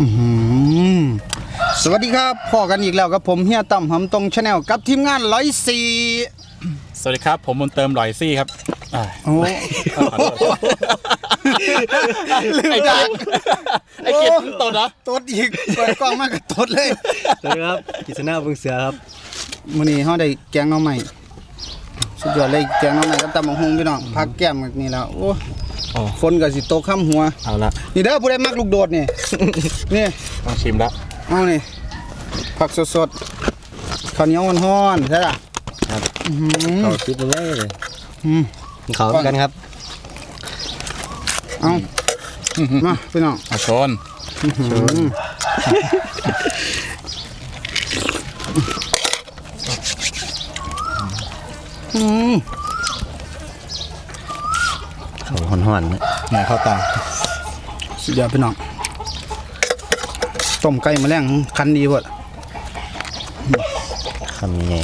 อื้อหือสวัสดีครับพ่อกันอีกแล้วกับผมเฮียต่ำหำตรงชาแนลกับทีมงานร้อยสี่สวัสดีครับ ผมบุญเติมหลอยซี่ครับอ่าโอ้ ขอโทษไอ้จังไอ้เกียรติตนเหรอตดอีกเปิดกล้องมากกับตดเลยสวัสดีครับกิษณาเบึงเสือครับมื้อนี้เฮาได้แกงหน่อใหม่สุดยอดเลยแกงหน่อใหม่กับตำบักหุ่งพี่น้องพักแก้มแบบนี้แล้วโอ้ โอ้ฝนก็สิตกค่ำหัว เอาละนี่เด้อผู้ใดมักลูกโดดนี่ นี่ ต้องชิมแล้วเอานี่ผักสดๆข้าวเหนียวร้อนๆใช่ล่ะเขาคิดยังไงเลยอืม เขาเหมือนกันครับเอามาพี่น้องเอาชนอืม เขา ห่อนๆนะไหนเข้าตาสุดยอดพี่น้องต้มไก่แมลงคันดีเพิ่นทำยังไง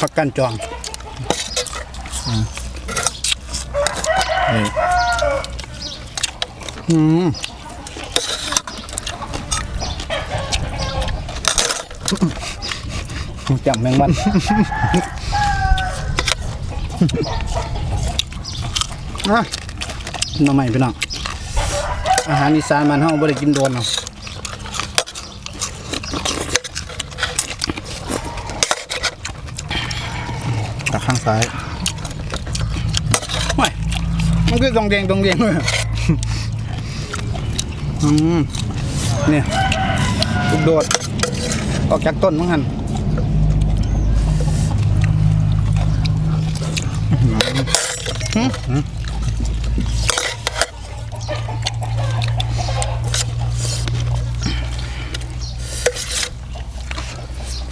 ผักกันจองนี่อืมจำแมงวัน อะน่อใหม่พี่น้องอาหารอีสานบ้านเฮาบ่ได้กินโดนเนาะตาข้างซ้ายไม่มันคือตรงแดงตรงแดงเลยอืมเนี่ยลูกโดด ออกจากต้นมั้งหันอื้อ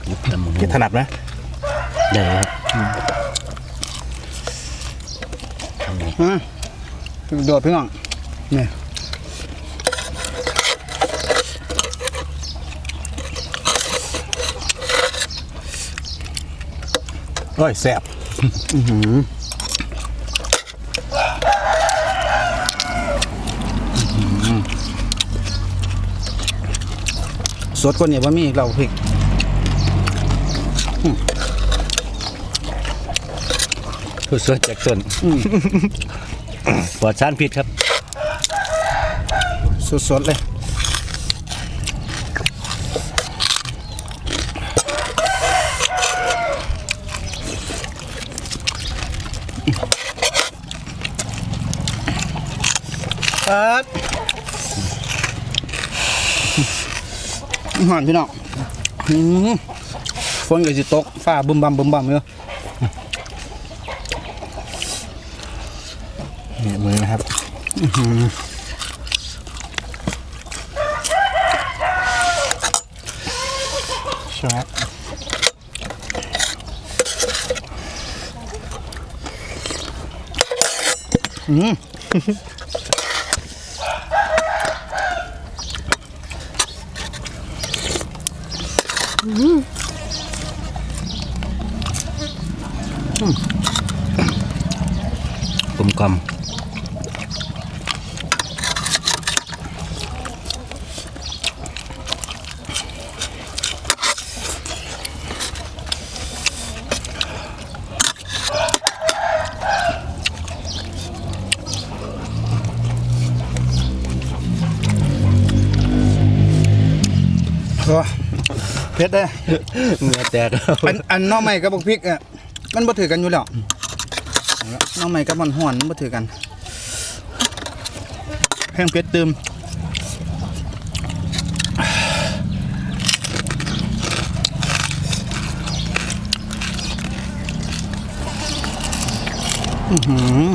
หือยุบลำมือเกียรติถนัดไหมได้ครับฮะลูกโดดพี่น้องเนี่ยเอ้ยแซ่บสดกว่านี้ว่ามีเราพริก สวนจากต้นปลอดสารพิษครับ สดๆเลยเอิดหอนพี่น้องอืมฝนก็สิตก ฟ้าบึมบัมบึมบัมเลย นี่มือนะครับใช่ไหมกลมกลม ผ็ดเลยเนื้อแตกครับอันอันหน้อใหม่กับบักพริกอะมันบ่ถือกันอยู่แล้วหน้อใหม่กับมันห่อนมันบ่ถือกันแห้งเผ็ดตืมอื้อหือ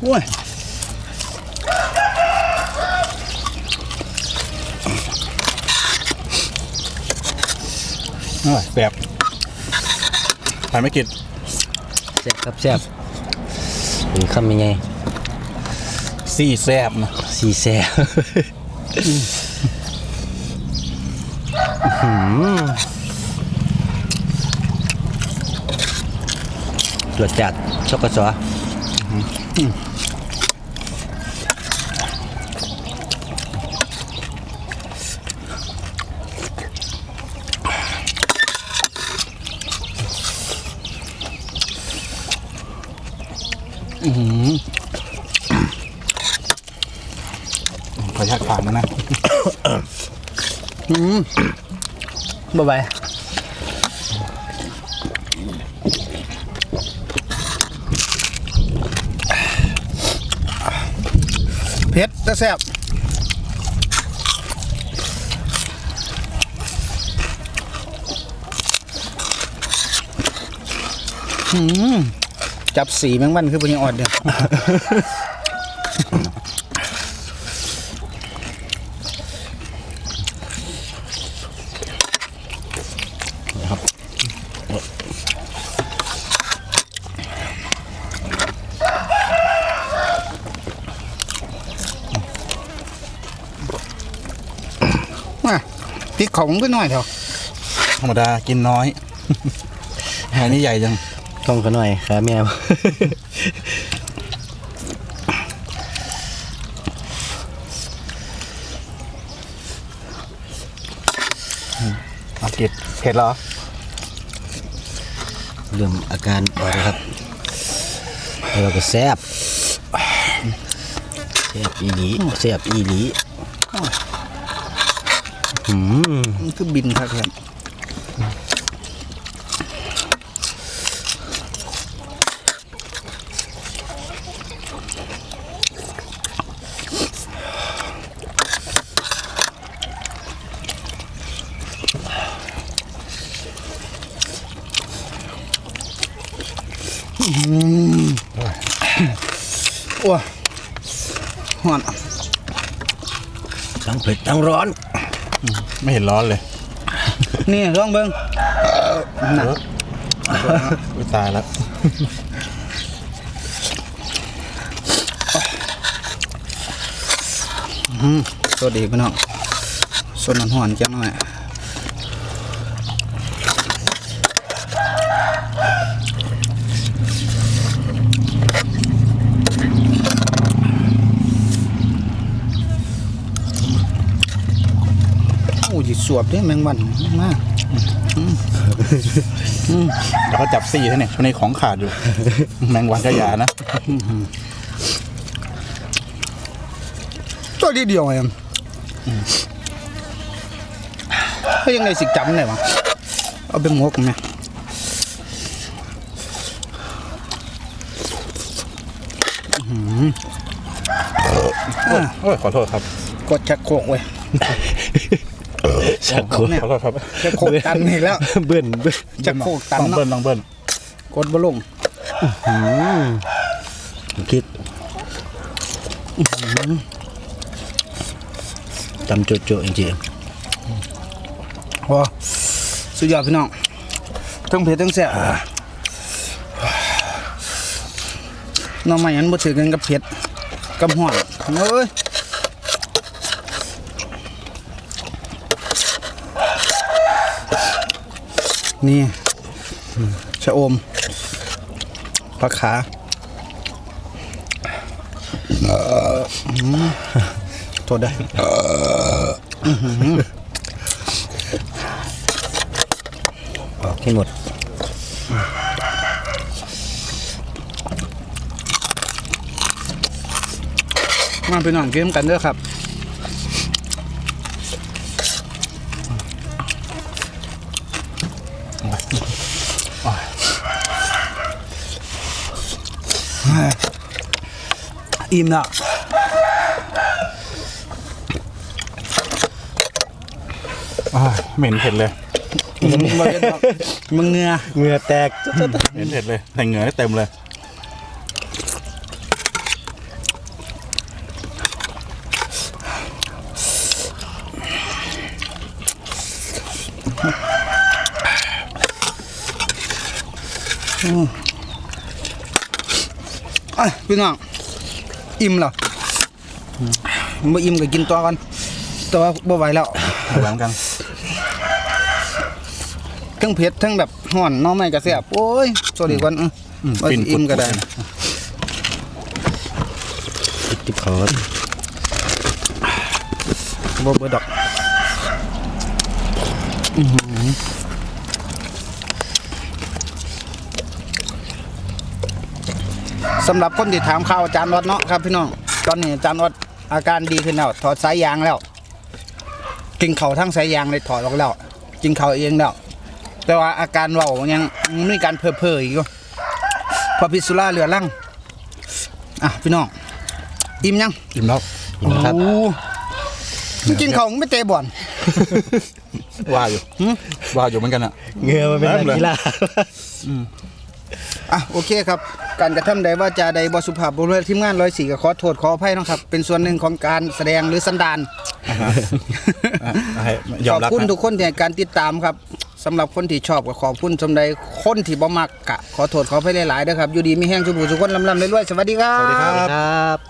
โอ้ย เอ้ยแซ่บผ่านไม่กินแซ่บครับแซ่บเป็นคำยังไงซี่แซ่บนะสีแซ่บตรวจจัดชกกสอ อื้อหือขออนุญาตผ่านนะนะอืมบ๊ายบายเผ็ดแต่แซ่บอืม จับสีแมงวันคือพวกนี้อ่อนเดียวมาพริกของก็น้อยเถอะธรรมดากินน้อยแหนี่ใหญ่จัง ต้องกันหน่อยขาแมวเอากิดเผ็ดเหรอ เริ่มอาการออกแล้วครับแล้วเราก็แซบแซบอีหลีแซบอีหลีอืมมันคือบินครับเพื่อ โอ้ยหอนทั้งเผ็ดทั้งร้อน ไม่เห็นร้อนเลย นี่ลองเบิ้งน่ะอุ๊ยตายแล้วสวัสดีพี่น้องสดน้ำหอนจังหน่อย โอ้ยสวบเด้แมงวันมากแล้วก็จับซี่ท่านเนี่ยช่วงนี้ของขาดอยู่ แมงวันก็อยานะตัวเดียวเองเฮ้ยยังไงสิจำได้วะเอาไปหมกกันไหมอะโอ้ยขอโทษครับ กดชักโครกเว้ย ชักโครกเนี่ยขอโทษครับชักโครกตันอีกแล้ว เบิ้นเบิ้นชักโครกตันต้องเนาะเบิ้ลต้องเบิ้ลกดบ่ลงอืมคิดตำโจๆจริงว้าสุดยอดพี่น้องทั้งเผ็ดทั้งแซ่บน้องใหม่อันบ่ถือกันกับเผ็ดกับห่อนเอ้ย นี่ชะอมปลาขาเอ่ออืมโทษได้ๆออกให้หมดมาไปนอนเกมกันเด้อครับ อิ่มแล้วอ้ายเหม็นเผ็ดเลยมึงบ่เฮ็ดดอกมึงเหงือเหงื่อแตกเหม็นเผ็ดเลยแต่เหงื่อได้เต็มเลยไอ้ยพี่น้อง อิ่มแล้วบ่อิ่มก็กินต่อกันแต่ว่าบ่ไหวแล้วหลังกันทั้งเผ็ดทั้งแบบห่อนหน้อไม้ก็แซ่บโอ้ยสวัสดีก่อนเออว่าสิอิ่มก็ได้ติดคอบ่เบิดดอกอื้อหือ สสำหรับคนที่ถามข่าวอาจารย์วัดเนาะครับพี่น้องตอนนี้อาจารย์วัดอาการดีขึ้นแล้วถอดสายยางแล้ว กินเขาวทั้งสายยางเลยถอดออกแล้วกินเขาวเองแล้วแต่ว่าอาการเบายังยังมีการเพ้อๆอีกอยู่เพอพิษสุราเหลือลังอะพี่น้องอิ่มยังอิ่มแล้วครับโอ้มึงกินของไม่เตะบอลว่าอยู่ว่าอยู่เหมือนกันอะเหงื่อมันเป็นนักกีฬาอะโอเคครับ การกระทำใดว่าจาใดบสุภาพบุรุษทีมงานร้อยสี่ก็ขอโทษขออภัยเนาะครับ เป็นส่วนหนึ่งของการแสดงหรือสันดานอะให้ยอขมอบรับคุณนะทุกคนที่ให้การติดตามครับสำหรับคนที่ชอบก็ขอบคุณสมใดคนที่บ่มักกะขอโทษขออภัยหลายๆเด้อครับอยู่ดีมีแห้งสุบุสุคนลำลำเรื่อยๆสวัสดีครับ สวัสดีครับครับ